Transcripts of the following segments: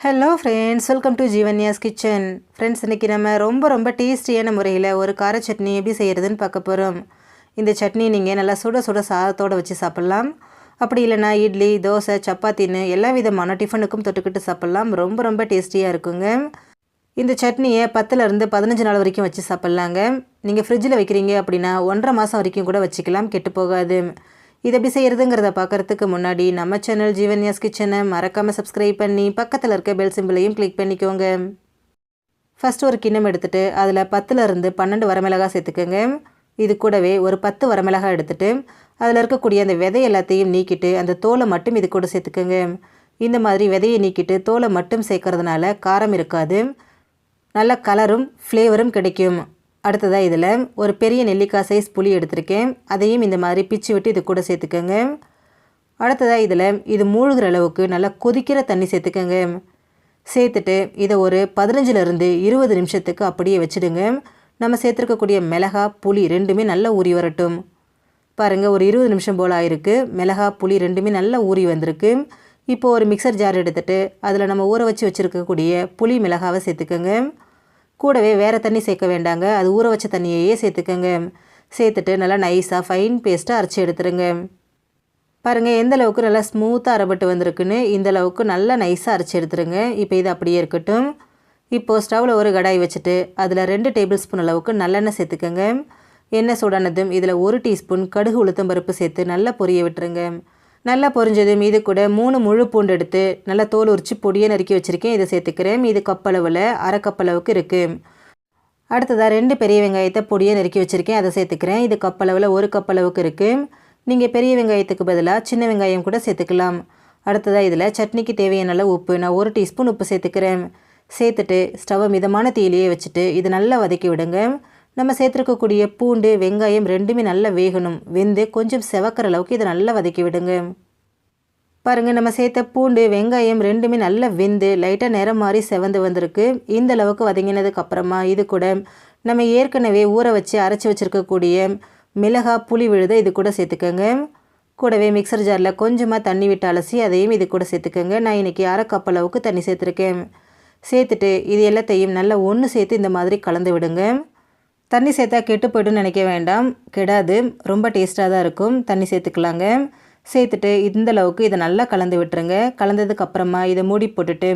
Hello friends welcome to Jeevanya's kitchen friends இன்றைக்கி நம்ம ரொம்ப ரொம்ப டேஸ்டியான முறையில் ஒரு கார சட்னி எப்படி செய்கிறதுன்னு பார்க்க போகிறோம் இந்த சட்னி நீங்கள் நல்லா சுட சுட சாதத்தோடு வச்சு சாப்பிட்லாம். அப்படி இல்லைனா இட்லி தோசை சப்பாத்தின்னு எல்லா விதமான டிஃபனுக்கும் தொட்டுக்கிட்டு சாப்பிட்லாம். ரொம்ப ரொம்ப டேஸ்டியாக இருக்குங்க. இந்த சட்னியை பத்துலேருந்து பதினஞ்சு நாள் வரைக்கும் வச்சு சாப்பிட்லாங்க. நீங்கள் ஃப்ரிட்ஜில் வைக்கிறீங்க அப்படின்னா ஒன்றரை மாதம் வரைக்கும் கூட வச்சுக்கலாம். கெட்டு போகாது. இது எப்படி செய்கிறதுங்கிறத பார்க்குறதுக்கு முன்னாடி நம்ம சேனல் ஜீவன்யாஸ் கிச்சனை மறக்காமல் சப்ஸ்கிரைப் பண்ணி பக்கத்தில் இருக்க பெல் சிம்பிளையும் கிளிக் பண்ணிக்கோங்க. ஃபஸ்ட் ஒரு கிண்ணம் எடுத்துகிட்டு அதில் பத்துலேருந்து பன்னெண்டு வரமிளகாய் சேர்த்துக்கோங்க. இது கூடவே ஒரு பத்து வரமிளகாய் எடுத்துகிட்டு அதில் இருக்கக்கூடிய அந்த விதை எல்லாத்தையும் நீக்கிட்டு அந்த தோலை மட்டும் இது கூட சேர்த்துக்கோங்க. இந்த மாதிரி விதையை நீக்கிட்டு தோலை மட்டும் சேர்க்கறதுனால காரம் இருக்காது. நல்ல கலரும் ஃப்ளேவரும் கிடைக்கும். அடுத்ததாக இதில் ஒரு பெரிய நெல்லிக்காய் சைஸ் புளி எடுத்திருக்கேன். அதையும் இந்த மாதிரி பிச்சு விட்டு இது கூட சேர்த்துக்கோங்க. அடுத்ததாக இதில் இது மூழ்கிற அளவுக்கு நல்லா கொதிக்கிற தண்ணி சேர்த்துக்கோங்க. சேர்த்துட்டு இதை ஒரு பதினஞ்சுலேருந்து இருபது நிமிஷத்துக்கு அப்படியே வச்சுடுங்க. நம்ம சேர்த்துருக்கக்கூடிய மிளகா புளி ரெண்டுமே நல்லா ஊறி வரட்டும். பாருங்கள் ஒரு இருபது நிமிஷம் போல் ஆயிருக்கு. மிளகா புளி ரெண்டுமே நல்லா ஊறி வந்திருக்கு. இப்போது ஒரு மிக்சர் ஜார் எடுத்துகிட்டு அதில் நம்ம ஊற வச்சு வச்சுருக்கக்கூடிய புளி மிளகாவை சேர்த்துக்கோங்க. கூடவே வேறு தண்ணி சேர்க்க வேண்டாங்க. அது ஊற வச்ச தண்ணியையே சேர்த்துக்கோங்க. சேர்த்துட்டு நல்லா நைஸாக ஃபைன் பேஸ்ட்டாக அரைச்சி எடுத்துருங்க. பாருங்கள் எந்த அளவுக்கு நல்லா ஸ்மூத்தாக அரைப்பட்டு வந்திருக்குன்னு இந்த அளவுக்கு நல்லா நைஸாக அரைச்சி எடுத்துருங்க. இப்போ இது அப்படியே இருக்கட்டும். இப்போது ஸ்டவ்வில் ஒரு கடாய் வச்சுட்டு அதில் ரெண்டு டேபிள் ஸ்பூன் அளவுக்கு நல்லெண்ணெய் சேர்த்துக்கோங்க. எண்ணெய் சூடானதும் இதில் ஒரு டீஸ்பூன் கடுகு உளுத்தம் பருப்பு சேர்த்து நல்லா பொரிய விட்டுருங்க. நல்லா பொரிஞ்சது மீது கூட மூணு முழு பூண்டு எடுத்து நல்லா தோல் உரித்து பொடியை நறுக்கி வச்சுருக்கேன். இதை சேர்த்துக்கிறேன். இது கப்பளவில் அரை கப்பளவுக்கு இருக்குது அடுத்ததாக ரெண்டு பெரிய வெங்காயத்தை பொடியை நறுக்கி வச்சுருக்கேன். அதை சேர்த்துக்கிறேன். இது கப்பளவில் ஒரு கப்பளவுக்கு இருக்குது நீங்கள் பெரிய வெங்காயத்துக்கு பதிலாக சின்ன வெங்காயம் கூட சேர்த்துக்கலாம். அடுத்ததாக இதில் சட்னிக்கு தேவையான அளவு உப்பு. நான் ஒரு டீஸ்பூன் உப்பு சேர்த்துக்கிறேன். சேர்த்துட்டு ஸ்டவ்வை மிதமான தீயிலேயே வச்சுட்டு இது நல்லா வதக்கி விடுங்க. நம்ம சேர்த்துருக்கக்கூடிய பூண்டு வெங்காயம் ரெண்டுமே நல்லா வேகணும். வெந்து கொஞ்சம் செவக்கிற அளவுக்கு இதை நல்லா வதக்கி விடுங்க. பாருங்கள் நம்ம சேர்த்த பூண்டு வெங்காயம் ரெண்டுமே நல்லா வெந்து லைட்டாக நிறம் மாதிரி செவந்து வந்திருக்கு. இந்த அளவுக்கு வதங்கினதுக்கப்புறமா இது கூட நம்ம ஏற்கனவே ஊற வச்சு அரைச்சி வச்சுருக்கக்கூடிய மிளகா புளி விழுதை இது கூட சேர்த்துக்கோங்க. கூடவே மிக்சர் ஜாரில் கொஞ்சமாக தண்ணி விட்டு அலசி அதையும் இது கூட சேர்த்துக்கோங்க. நான் இன்றைக்கி அரை கப் அளவுக்கு தண்ணி சேர்த்துருக்கேன். சேர்த்துட்டு இது எல்லாத்தையும் நல்லா ஒன்று சேர்த்து இந்த மாதிரி கலந்து விடுங்க. தண்ணி சேர்த்தா கெட்டு போய்ட்டுன்னு நினைக்க வேண்டாம். கெடாது. ரொம்ப டேஸ்ட்டாக தான் இருக்கும். தண்ணி சேர்த்துக்கலாங்க. சேர்த்துட்டு இந்த அளவுக்கு இதை நல்லா கலந்து விட்டுருங்க. கலந்ததுக்கப்புறமா இதை மூடி போட்டுட்டு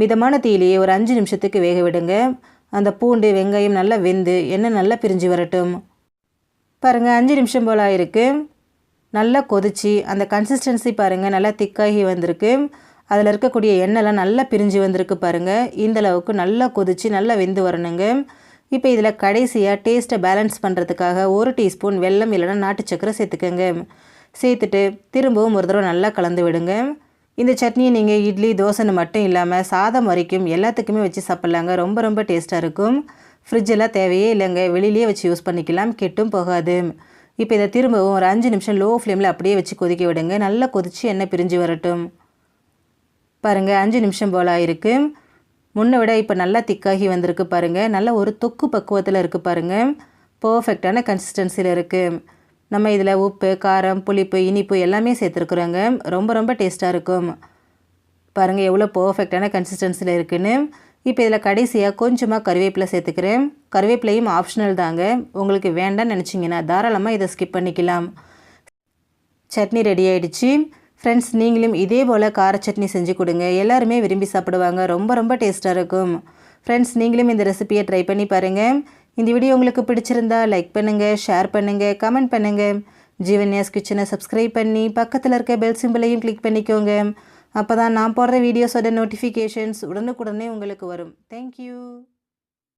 மிதமான தீயிலேயே ஒரு அஞ்சு நிமிஷத்துக்கு வேக விடுங்க. அந்த பூண்டு வெங்காயம் நல்லா வெந்து எண்ணெய் நல்லா பிரிஞ்சு வரட்டும். பாருங்கள் அஞ்சு நிமிஷம் போல் ஆயிருக்கு. நல்லா கொதிச்சு அந்த கன்சிஸ்டன்சி பாருங்கள் நல்லா திக்காகி வந்திருக்கு. அதில் இருக்கக்கூடிய எண்ணெய்லாம் நல்லா பிரிஞ்சு வந்திருக்கு பாருங்கள் இந்தளவுக்கு நல்லா கொதிச்சு நல்லா வெந்து வரணுங்க. இப்போ இதில் கடைசியாக டேஸ்ட்டை பேலன்ஸ் பண்ணுறதுக்காக ஒரு டீஸ்பூன் வெல்லம் இல்லைனா நாட்டு சக்கரை சேர்த்துக்கோங்க. சேர்த்துட்டு திரும்பவும் ஒரு தடவை நல்லா கலந்து விடுங்க. இந்த சட்னியை நீங்கள் இட்லி தோசைன்னு மட்டும் இல்லாமல் சாதம் வரைக்கும் எல்லாத்துக்குமே வச்சு சாப்பிட்லாங்க. ரொம்ப ரொம்ப டேஸ்ட்டாக இருக்கும். ஃப்ரிட்ஜெல்லாம் தேவையே இல்லைங்க. வெளியிலேயே வச்சு யூஸ் பண்ணிக்கலாம். கெட்டும் போகாது. இப்போ இதை திரும்பவும் ஒரு அஞ்சு நிமிஷம் லோ ஃப்ளேமில் அப்படியே வச்சு கொதிக்க விடுங்க. நல்லா கொதித்து எண்ணெய் பிரிஞ்சு வரட்டும். பாருங்கள் அஞ்சு நிமிஷம் போல் இருக்குது முன்னை விட இப்போ நல்லா திக்காகி வந்திருக்கு பாருங்கள் நல்ல ஒரு தொக்கு பக்குவத்தில் இருக்குது பாருங்கள் பர்ஃபெக்டான கன்சிஸ்டன்சியில் இருக்குது நம்ம இதில் உப்பு காரம் புளிப்பு இனிப்பு எல்லாமே சேர்த்துருக்குறோங்க. ரொம்ப ரொம்ப டேஸ்ட்டாக இருக்கும். பாருங்கள் எவ்வளோ பர்ஃபெக்டான கன்சிஸ்டன்சியில் இருக்குன்னு. இப்போ இதில் கடைசியாக கொஞ்சமாக கருவேப்பிலை சேர்த்துக்கிறேன். கருவேப்பிலையும் ஆப்ஷனல் தாங்க. உங்களுக்கு வேண்டாம்னு நினச்சிங்கன்னா தாராளமாக இதை ஸ்கிப் பண்ணிக்கலாம். சட்னி ரெடி ஆகிடுச்சு ஃப்ரெண்ட்ஸ் நீங்களும் இதே போல் கார சட்னி செஞ்சு கொடுங்க. எல்லாருமே விரும்பி சாப்பிடுவாங்க. ரொம்ப ரொம்ப டேஸ்ட்டாக இருக்கும். ஃப்ரெண்ட்ஸ் நீங்களும் இந்த ரெசிபியை ட்ரை பண்ணி பாருங்கள் இந்த வீடியோ உங்களுக்கு பிடிச்சிருந்தா லைக் பண்ணுங்கள் ஷேர் பண்ணுங்கள் கமெண்ட் பண்ணுங்கள் ஜீவன்யாஸ் கிச்சனை சப்ஸ்கிரைப் பண்ணி பக்கத்தில் இருக்க பெல் சிம்பிளையும் கிளிக் பண்ணிக்கோங்க. அப்போ தான் நான் போடுற வீடியோஸோட நோட்டிஃபிகேஷன்ஸ் உடனுக்குடனே உங்களுக்கு வரும். தேங்க்யூ